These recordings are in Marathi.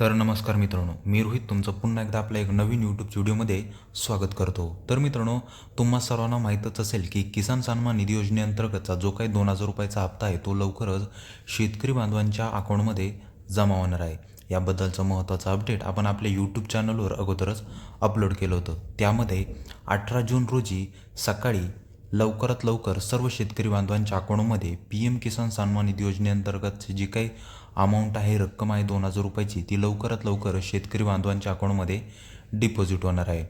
तर नमस्कार मित्रांनो मी रोहित तुमचं पुन्हा एकदा आपल्या एक नवीन यूट्यूब व्हिडिओमध्ये स्वागत करतो. तर मित्रांनो तुम्हा सर्वांना माहीतच असेल की किसान सन्मान निधी योजनेअंतर्गतचा जो काही दोन हजार रुपयाचा हप्ता आहे तो लवकरच शेतकरी बांधवांच्या अकाउंटमध्ये जमा होणार आहे. याबद्दलचं महत्त्वाचं अपडेट आपण आपल्या यूट्यूब चॅनलवर अगोदरच अपलोड केलं होतं. त्यामध्ये अठरा जून रोजी सकाळी लवकरात लवकर सर्व शेतकरी बांधवांच्या अकाउंटमध्ये पी एम किसान सन्मान निधी योजनेअंतर्गत जी काही अमाऊंट आहे रक्कम आहे दोन हजार रुपयाची. ती लवकरात लवकर शेतकरी बांधवांच्या अकाउंटमध्ये डिपॉझिट होणार आहे.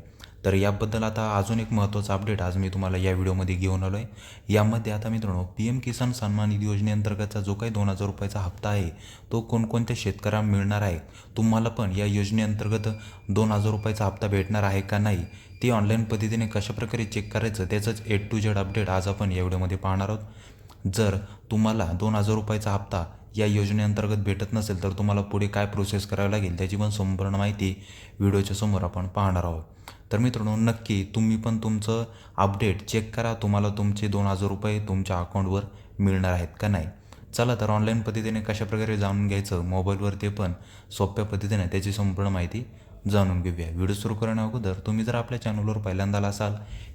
तर याबद्दल आता अजून एक महत्त्वाचा अपडेट आज मी तुम्हाला या व्हिडिओमध्ये घेऊन आलो आहे यामध्ये आता मित्रांनो पी एम किसान सन्मान निधी योजनेअंतर्गतचा जो काही दोन हजार रुपयाचा हप्ता आहे तो कोणकोणत्या शेतकऱ्यांना मिळणार आहे? तुम्हाला पण या योजनेअंतर्गत दोन हजार रुपयाचा हप्ता भेटणार आहे का नाही? ते ऑनलाईन पद्धतीने कशाप्रकारे चेक करायचं? त्याचंच ए टू जेड अपडेट आज आपण या व्हिडिओमध्ये पाहणार आहोत. जर तुम्हाला दोन हजार रुपयाचा हप्ता या योजनेअंतर्गत भेटत नसेल तर तुम्हाला पुढे काय प्रोसेस करावी लागेल त्याची पण संपूर्ण माहिती व्हिडिओच्या समोर आपण पाहणार आहोत. तर मित्रांनो नक्की तुम्ही पण तुमचं अपडेट चेक करा. तुम्हाला तुमचे दोन हजार रुपये तुमच्या अकाउंटवर मिळणार आहेत का नाही? चला तर ऑनलाईन पद्धतीने कशाप्रकारे जाणून घ्यायचं? मोबाईलवर ते पण सोप्या पद्धतीने त्याची संपूर्ण माहिती जाणून घेऊया. व्हिडिओ सुरू करण्या अगोदर तुम्ही जर आपल्या चॅनलवर पहिल्यांदा आला असाल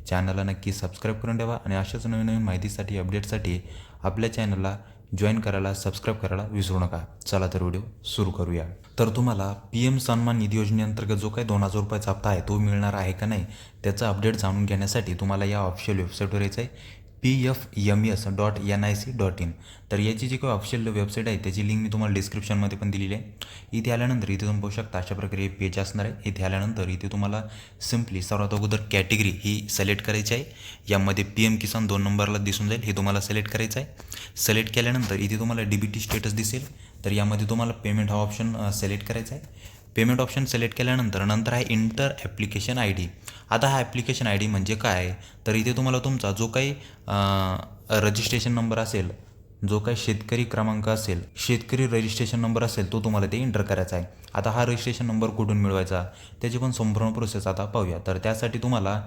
चॅनलला नक्की सबस्क्राईब करून ठेवा आणि अशाच नवीन नवीन माहितीसाठी अपडेटसाठी आपल्या चॅनलला जॉईन करायला सबस्क्राईब करायला विसरू नका. चला तर व्हिडिओ सुरू करूया. तर तुम्हाला पी एम सन्मान निधी योजनेअंतर्गत जो काही दोन हजार रुपयाचा हप्ता आहे तो मिळणार आहे का नाही त्याचा अपडेट जाणून घेण्यासाठी तुम्हाला या ऑफिशियल वेबसाईटवर यायचं आहे P F M S dot N I C dot in तर याची जी काही ऑफिशियल वेबसाईट आहे त्याची लिंक मी तुम्हाला डिस्क्रिप्शनमध्ये पण दिलेली आहे. इथे आल्यानंतर इथे तुम्ही पाहू शकता अशा प्रकारे पेज असणार आहे. इथे आल्यानंतर इथे तुम्हाला सिम्पली सर्वात अगोदर कॅटेगरी ही सिलेक्ट करायची आहे. यामध्ये पी एम किसान दोन नंबरला दिसून जाईल हे तुम्हाला सिलेक्ट करायचं आहे. सिलेक्ट केल्यानंतर इथे तुम्हाला डी बी टी स्टेटस दिसेल. तर यामध्ये तुम्हाला पेमेंट हा ऑप्शन सिलेक्ट करायचा आहे. पेमेंट ऑप्शन सिलेक्ट केल्यानंतर नंतर आहे इंटर ॲप्लिकेशन आय डी आता हा ॲप्लिकेशन आय डी म्हणजे काय? तर इथे तुम्हाला तुमचा जो काही रजिस्ट्रेशन नंबर असेल जो काही शेतकरी क्रमांक असेल शेतकरी रजिस्ट्रेशन नंबर असेल तो तुम्हाला ते इंटर करायचा आहे. आता हा रजिस्ट्रेशन नंबर कुठून मिळवायचा? त्याची पण संपूर्ण प्रोसेस आता पाहूया. तर त्यासाठी तुम्हाला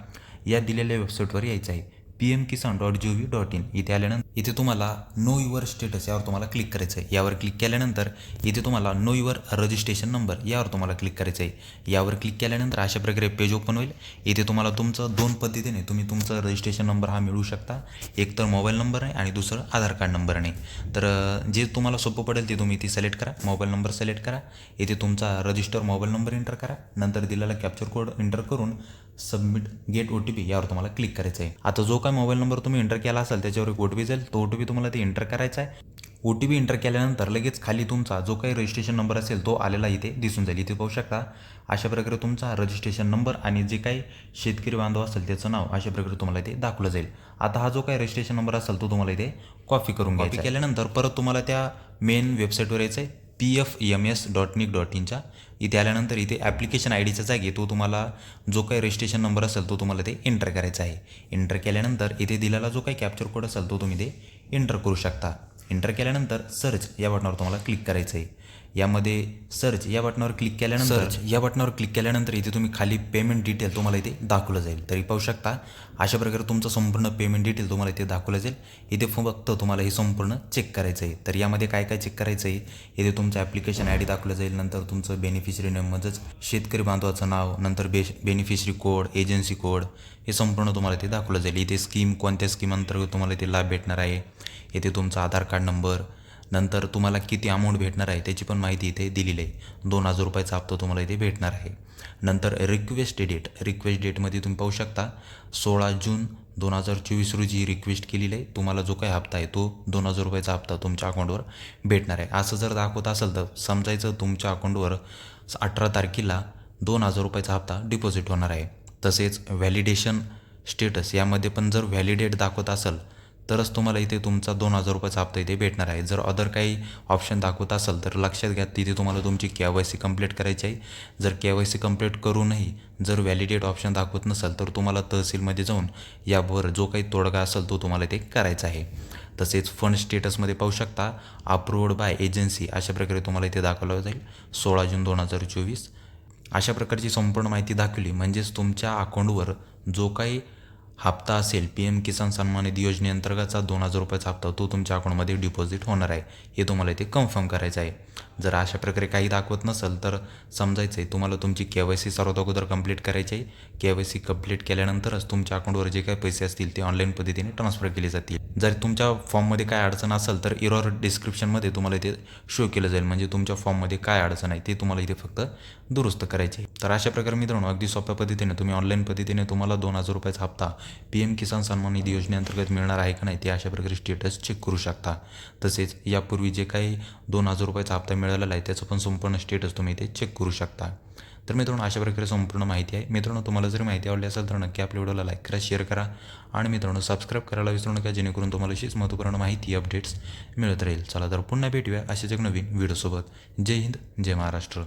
या दिलेल्या वेबसाईटवर यायचं आहे. P M Kisan dot G O V dot in इथे आल्यानंतर इथे तुम्हाला नो युअर स्टेटस यावर तुम्हाला क्लिक करायचं आहे यावर क्लिक केल्यानंतर इथे तुम्हाला नो युअर रजिस्ट्रेशन नंबर यावर तुम्हाला क्लिक करायचं आहे यावर क्लिक केल्यानंतर अशा प्रकारे पेज ओपन होईल. इथे तुम्हाला तुमचं दोन पद्धतीने तुम्ही तुमचं रजिस्ट्रेशन नंबर हा मिळू शकता. एक तर मोबाईल नंबर आहे आणि दुसरं आधार कार्ड नंबर नाही. तर जे तुम्हाला सोपं पडेल ते तुम्ही इथे सिलेक्ट करा. मोबाईल नंबर सिलेक्ट करा. इथे तुमचा रजिस्टर मोबाईल नंबर एंटर करा. नंतर दिलेला कॅप्चर कोड एंटर करून submit get O T P यावर तुम्हाला क्लिक करायचं आहे. आता जो काय मोबाईल नंबर तुम्ही एंटर केला असाल त्याच्यावर एक ओ टी पी जाईल. तो ओ टी पी तुम्हाला ते एंटर करायचा आहे. ओ टी पी एंटर केल्यानंतर लगेच खाली तुमचा जो काही रजिस्ट्रेशन नंबर असेल तो आलेला इथे दिसून जाईल. इथे पाहू शकता अशा प्रकारे तुमचा रजिस्ट्रेशन नंबर आणि जे काही शेतकरी बांधव असेल त्याचं नाव अशा प्रकारे तुम्हाला इथे दाखवलं जाईल. आता हा जो काही रजिस्ट्रेशन नंबर असेल तो तुम्हाला इथे कॉपी करून कॉपी केल्यानंतर परत तुम्हाला त्या मेन वेबसाईटवर यायचं आहे. P F M S dot NIC dot इनच्या इथे आल्यानंतर इथे ॲप्लिकेशन आय डीच्या जागी तो तुम्हाला जो काही रजिस्ट्रेशन नंबर असेल तो तुम्हाला ते एंटर करायचा आहे. एंटर केल्यानंतर इथे दिलेला जो काही कॅप्चर कोड असेल तो तुम्ही ते एंटर करू शकता. एंटर केल्यानंतर सर्च या बटनावर तुम्हाला क्लिक करायचं आहे. यामध्ये सर्च या बटनावर क्लिक केल्यानंतर सर्च या बटनावर क्लिक केल्यानंतर इथे तुम्ही खाली पेमेंट डिटेल तुम्हाला इथे दाखवलं जाईल. तरी पाहू शकता अशा प्रकारे तुमचं संपूर्ण पेमेंट डिटेल तुम्हाला इथे दाखवलं जाईल. इथे फक्त तुम्हाला हे संपूर्ण चेक करायचं आहे. तर यामध्ये काय काय चेक करायचं आहे? इथे तुमचं ॲप्लिकेशन आय डी दाखवलं जाईल नंतर तुमचं बेनिफिशरी नेम म्हणजेच शेतकरी बांधवाचं नाव नंतर बेश बेनिफिशरी कोड एजन्सी कोड हे संपूर्ण तुम्हाला इथे दाखवलं जाईल. इथे स्कीम कोणत्या स्कीम अंतर्गत तुम्हाला इथे लाभ भेटणार आहे? इथे तुमचा आधार कार्ड नंबर नंतर तुम्हाला किती अमाऊंट भेटणार आहे त्याची पण माहिती इथे दिलेली आहे. दोन हजार रुपयाचा हप्ता तुम्हाला इथे भेटणार आहे. नंतर रिक्वेस्ट डेट रिक्वेस्ट डेटमध्ये तुम्ही पाहू शकता सोळा जून दोन हजार चोवीस रोजी रिक्वेस्ट केलेली आहे. तुम्हाला जो काही हप्ता आहे तो दोन हजार रुपयाचा हप्ता तुमच्या अकाउंटवर भेटणार आहे. असं जर दाखवत असेल तर समजायचं तुमच्या अकाउंटवर अठरा तारखेला दोन हजार रुपयाचा हप्ता डिपॉझिट होणार आहे. तसेच व्हॅलिडेशन स्टेटस यामध्ये पण जर व्हॅलिडेट दाखवत असेल तरच तुम्हाला इथे तुमचा दोन हजार रुपयाचा हप्ता इथे भेटणार आहे. जर अदर काही ऑप्शन दाखवत असेल तर लक्षात घ्या तिथे तुम्हाला तुमची के वाय सी कंप्लीट करायची आहे. जर के वाय सी कंप्लीट करूनही जर व्हॅलिडेट ऑप्शन दाखवत नसेल तर तुम्हाला तहसीलमध्ये जाऊन यावर जो काही तोडगा असेल तो तुम्हाला इथे करायचा आहे. तसेच फंड स्टेटसमध्ये पाहू शकता अप्रूव्ड बाय एजन्सी अशा प्रकारे तुम्हाला इथे दाखवलं जाईल. सोळा जून दोन हजार चोवीस. अशा प्रकारची संपूर्ण माहिती दाखवली. म्हणजेच तुमच्या अकाउंटवर जो काही हप्ता असेल पी एम किसान सन्मान निधी योजनेअंतर्गतचा दोन हजार रुपयाचा हप्ता तो तुमच्या अकाउंटमध्ये डिपॉझिट होणार आहे. हे तुम्हाला इथे कन्फर्म करायचं आहे. जर अशा प्रकारे काही दाखवत नसेल तर समजायचं आहे तुम्हाला तुमची के वाय सी सर्वात अगोदर कंप्लीट करायची आहे के वाय सी कंप्लीट केल्यानंतरच तुमच्या अकाउंटवर जे काही पैसे असतील ते ऑनलाईन पद्धतीने ट्रान्सफर केले जातील. जर तुमच्या फॉर्ममध्ये काय अडचण असेल तर इरॉर डिस्क्रिप्शनमध्ये तुम्हाला इथे शो केलं जाईल. म्हणजे तुमच्या फॉर्ममध्ये काय अडचण आहे ते तुम्हाला इथे फक्त दुरुस्त करायचे आहे. तर अशा प्रकारे मित्रांनो अगदी सोप्या पद्धतीने तुम्ही ऑनलाईन पद्धतीने तुम्हाला दोन हजार रुपयाचा हप्ता पी एम किसान सन्मान निधी योजनेअंतर्गत मिळणार आहे का नाही ते अशा प्रकारे स्टेटस चेक करू शकता. तसेच यापूर्वी जे काही दोन हजार रुपयाचा हप्ता मिळालेला आहे त्याचं पण संपूर्ण स्टेटस तुम्ही इथे चेक करू शकता. तर मित्रांनो अशा प्रकारे संपूर्ण माहिती आहे. मित्रांनो तुम्हाला जर माहिती आवडली असेल तर नक्की आपल्या व्हिडिओला लाईक करा शेअर करा आणि मित्रांनो सबस्क्राईब करायला विसरू नका जेणेकरून तुम्हाला अशीच महत्त्वपूर्ण माहिती अपडेट्स मिळत राहील. चला तर पुन्हा भेटूया अशाच एक नवीन व्हिडिओसोबत जय हिंद जय महाराष्ट्र.